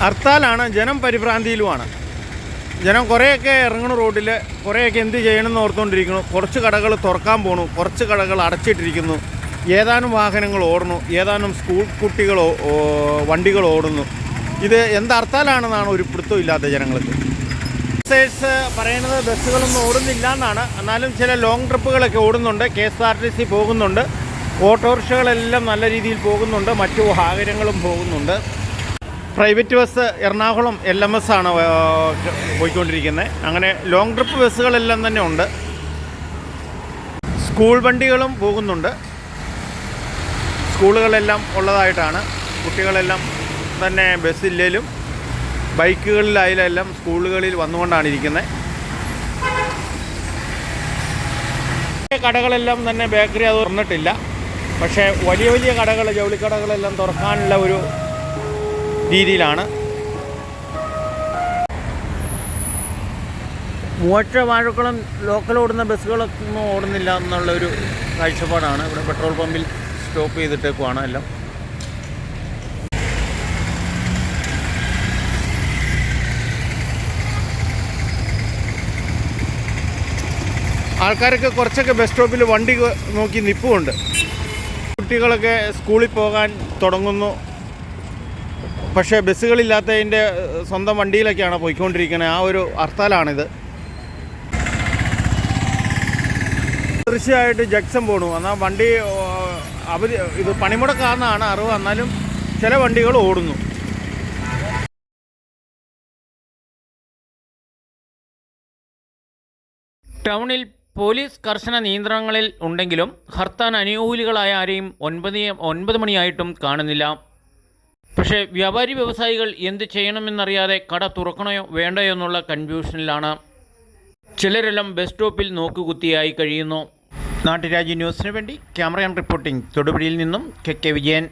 ഹർത്താലാണ് ജനം പരിഭ്രാന്തിയിലുമാണ്. ജനം കുറേയൊക്കെ ഇറങ്ങണ റോഡിൽ കുറേയൊക്കെ എന്ത് ചെയ്യണമെന്ന് ഓർത്തുകൊണ്ടിരിക്കുന്നു കുറച്ച് കടകൾ തുറക്കാൻ പോണു കുറച്ച് കടകൾ അടച്ചിട്ടിരിക്കുന്നു. ഏതാനും വാഹനങ്ങൾ ഓടുന്നു ഏതാനും സ്കൂൾ കുട്ടികൾ വണ്ടികൾ ഓടുന്നു. ഇത് എന്ത് ഹർത്താലാണെന്നാണ് ഒരു പിടുത്തം ഇല്ലാത്ത ജനങ്ങൾക്ക്. ബസ്സേഴ്സ് പറയുന്നത് ബസ്സുകളൊന്നും ഓടുന്നില്ല എന്നാണ് എന്നാലും ചില ലോങ് ട്രിപ്പുകളൊക്കെ ഓടുന്നുണ്ട്. K S R T C പോകുന്നുണ്ട്. ഓട്ടോറിക്ഷകളെല്ലാം നല്ല രീതിയിൽ പോകുന്നുണ്ട്. മറ്റു വാഹനങ്ങളും പോകുന്നുണ്ട്. Private bus Ernakulam L M S ആണ് പോയിക്കൊണ്ടിരിക്കുന്നത് അങ്ങനെ ലോങ് ട്രിപ്പ് ബസ്സുകളെല്ലാം തന്നെ ഉണ്ട്. സ്കൂൾ വണ്ടികളും പോകുന്നുണ്ട്. സ്കൂളുകളെല്ലാം ഉള്ളതായിട്ടാണ്. കുട്ടികളെല്ലാം തന്നെ ബസ്സില്ലേലും ബൈക്കുകളിലായാലെല്ലാം സ്കൂളുകളിൽ വന്നുകൊണ്ടാണ് ഇരിക്കുന്നത് കടകളെല്ലാം തന്നെ ബേക്കറി അത് തുറന്നിട്ടില്ല. പക്ഷേ വലിയ വലിയ കടകൾ ജൗളിക്കടകളെല്ലാം തുറക്കാനുള്ള ഒരു രീതിയിലാണ്. മൂവാഴ്ച വാഴക്കുളം ലോക്കൽ ഓടുന്ന ബസ്സുകളൊന്നും ഓടുന്നില്ല എന്നുള്ളൊരു കാഴ്ചപ്പാടാണ്. ഇവിടെ പെട്രോൾ പമ്പിൽ സ്റ്റോപ്പ് ചെയ്തിട്ടേക്കുവാണ് എല്ലാം. ആൾക്കാരൊക്കെ കുറച്ചൊക്കെ ബസ് സ്റ്റോപ്പിൽ വണ്ടി നോക്കി നിൽപ്പുമുണ്ട് കുട്ടികളൊക്കെ സ്കൂളിൽ പോകാൻ തുടങ്ങുന്നു. പക്ഷേ ബസ്സുകളില്ലാത്തതിന്റെ സ്വന്തം വണ്ടിയിലൊക്കെയാണ് പോയിക്കൊണ്ടിരിക്കുന്നത് ആ ഒരു ഹർത്താലാണിത്. തീർച്ചയായിട്ട് ജക്സം പോണു. എന്നാൽ വണ്ടി അവർ ഇത് പണിമുടക്കാന്നാണ് അറിവ്. എന്നാലും ചില വണ്ടികൾ ഓടുന്നു. ടൗണിൽ പോലീസ് കർശന നിയന്ത്രണങ്ങളിൽ ഉണ്ടെങ്കിലും ഹർത്താൻ അനുകൂലികളായ ആരെയും ഒൻപത് ഒൻപത് മണിയായിട്ടും കാണുന്നില്ല. പക്ഷേ വ്യാപാരി വ്യവസായികൾ എന്ത് ചെയ്യണമെന്നറിയാതെ കട തുറക്കണോ വേണ്ടയോ എന്നുള്ള കൺഫ്യൂഷനിലാണ്. ചിലരെല്ലാം ബസ് സ്റ്റോപ്പിൽ നോക്കുകുത്തിയായി കഴിയുന്നു. നാട്ടുരാജ്യ ന്യൂസിന് വേണ്ടി ക്യാമറ ആൻഡ് റിപ്പോർട്ടിംഗ് തൊടുപുഴയിൽ നിന്നും കെ കെ വിജയൻ.